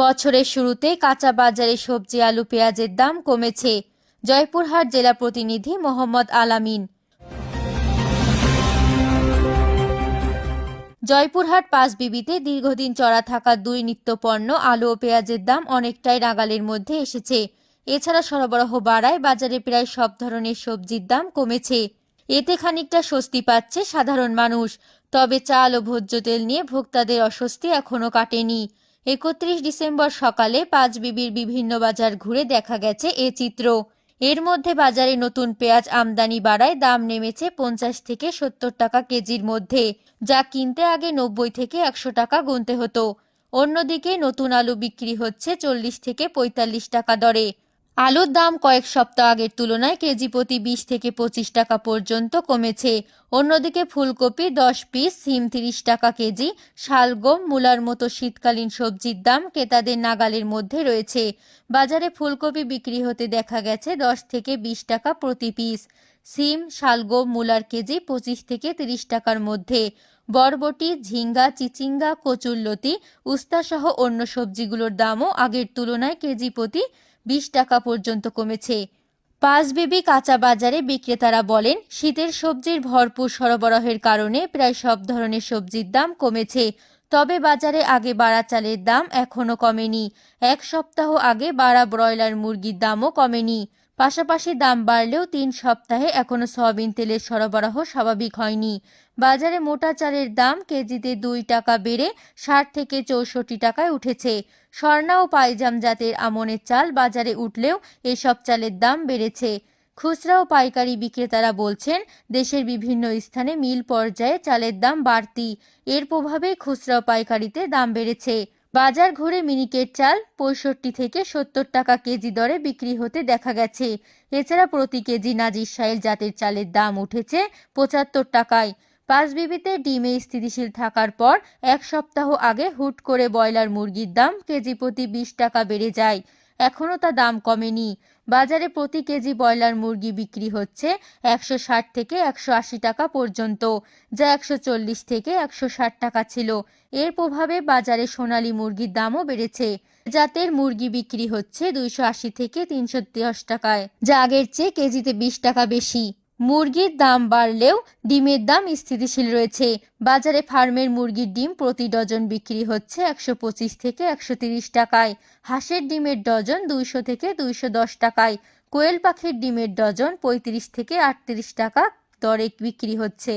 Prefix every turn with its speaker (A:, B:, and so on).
A: বছরের শুরুতে কাঁচা বাজারে সবজি, আলু, পেঁয়াজের দাম কমেছে। জয়পুরহাট জেলা প্রতিনিধি মোহাম্মদ আলামিন। জয়পুরহাট পাঁচ বিবিতে দীর্ঘদিন চড়া থাকা দুই নিত্যপণ্য, আলু ও পেঁয়াজের দাম অনেকটাই নাগালের মধ্যে এসেছে। এছাড়া সরবরাহ বাড়ায় বাজারে প্রায় সব ধরনের সবজির দাম কমেছে। এতে খানিকটা স্বস্তি পাচ্ছে সাধারণ মানুষ, তবে চাল ও ভোজ্য তেল নিয়ে ভোক্তাদের অস্বস্তি এখনও কাটেনি। একত্রিশ ডিসেম্বর সকালে পাঁচ বিবির বিভিন্ন বাজার ঘুরে দেখা গেছে এ চিত্র। এর মধ্যে বাজারে নতুন পেঁয়াজ আমদানি বাড়ায় দাম নেমেছে পঞ্চাশ থেকে সত্তর টাকা কেজির মধ্যে, যা কিনতে আগে নব্বই থেকে একশো টাকা গুনতে হতো। অন্যদিকে নতুন আলু বিক্রি হচ্ছে চল্লিশ থেকে পঁয়তাল্লিশ টাকা দরে। আলুর দাম কয়েক সপ্তাহ আগের তুলনায় কেজি প্রতি বিশ থেকে পঁচিশ টাকা পর্যন্ত কমেছে। অন্যদিকে ফুলকপি দশ পিস সিম তিরিশ টাকা কেজি, শালগম, মূলার মতো শীতকালীন সবজির দাম ক্রেতাদের নাগালের মধ্যে রয়েছে। বাজারে ফুলকপি বিক্রি হতে দেখা গেছে দশ থেকে বিশ টাকা প্রতি পিস। সিম, শালগম, মূলার কেজি পঁচিশ থেকে তিরিশ টাকার মধ্যে। বরবটি, ঝিঙ্গা, চিচিঙ্গা, কচুরলতি, উস্তাসহ অন্য সবজিগুলোর দামও আগের তুলনায় কেজি প্রতি বিশ টাকা পর্যন্ত কমেছে। পাঁচবিবি কাঁচা বাজারে বিক্রেতারা বলেন, শীতের সবজির ভরপুর সরবরাহের কারণে প্রায় সব ধরনের সবজির দাম কমেছে। তবে বাজারে আগে বাড়া চালের দাম এখনও কমেনি। এক সপ্তাহ আগে বাড়া ব্রয়লার মুরগির দামও কমেনি। পাশাপাশি দাম বাড়লেও তিন সপ্তাহে এখনও সয়াবিন তেলের সরবরাহ স্বাভাবিক হয়নি। বাজারে মোটা চালের দাম কেজিতে দুই টাকা বেড়ে ষাট থেকে চৌষট্টি টাকায় উঠেছে। স্বর্ণা ও পাইজাম জাতের আমনের চাল বাজারে উঠলেও এসব চালের দাম বেড়েছে। খুচরা ও পাইকারি বিক্রেতারা বলছেন, দেশের বিভিন্ন স্থানে মিল পর্যায়ে চালের দাম বাড়তি। এর প্রভাবে খুচরা পাইকারিতে দাম বেড়েছে। বাজার ঘুরে মিনিকেট চাল পঁয়ষট্টি থেকে সত্তর টাকা কেজি দরে বিক্রি হতে দেখা গেছে। এছাড়া প্রতি কেজি নাজির সাইল জাতের চালের দাম উঠেছে পঁচাত্তর টাকায়। পাঁচ বিবিতে ডিমে স্থিতিশীল থাকার পর এক সপ্তাহ আগে হুট করে ব্রয়লার মুরগির দাম কেজি প্রতি বিশ টাকা বেড়ে যায়। এখনও তা দাম কমেনি। বাজারে প্রতি কেজি ব্রয়লার মুরগি বিক্রি হচ্ছে একশো ষাট থেকে একশো আশি টাকা পর্যন্ত, যা একশো চল্লিশ থেকে একশো ষাট টাকা ছিল। এর প্রভাবে বাজারে সোনালি মুরগির দামও বেড়েছে, জাতের মুরগি বিক্রি হচ্ছে দুইশো আশি থেকে তিনশো দশ টাকায়, যা আগের চেয়ে কেজিতে বিশ টাকা বেশি। মুরগির দাম বাড়লেও ডিমের দাম স্থিতিশীল রয়েছে। বাজারে ফার্মের মুরগির ডিম প্রতি ডজন বিক্রি হচ্ছে একশো পঁচিশ থেকে একশো তিরিশ টাকায়। হাঁসের ডিমের ডজন দুইশো থেকে দুইশো দশ টাকায়। কোয়েল পাখির ডিমের ডজন পঁয়ত্রিশ থেকে আটত্রিশ টাকা দরে বিক্রি হচ্ছে।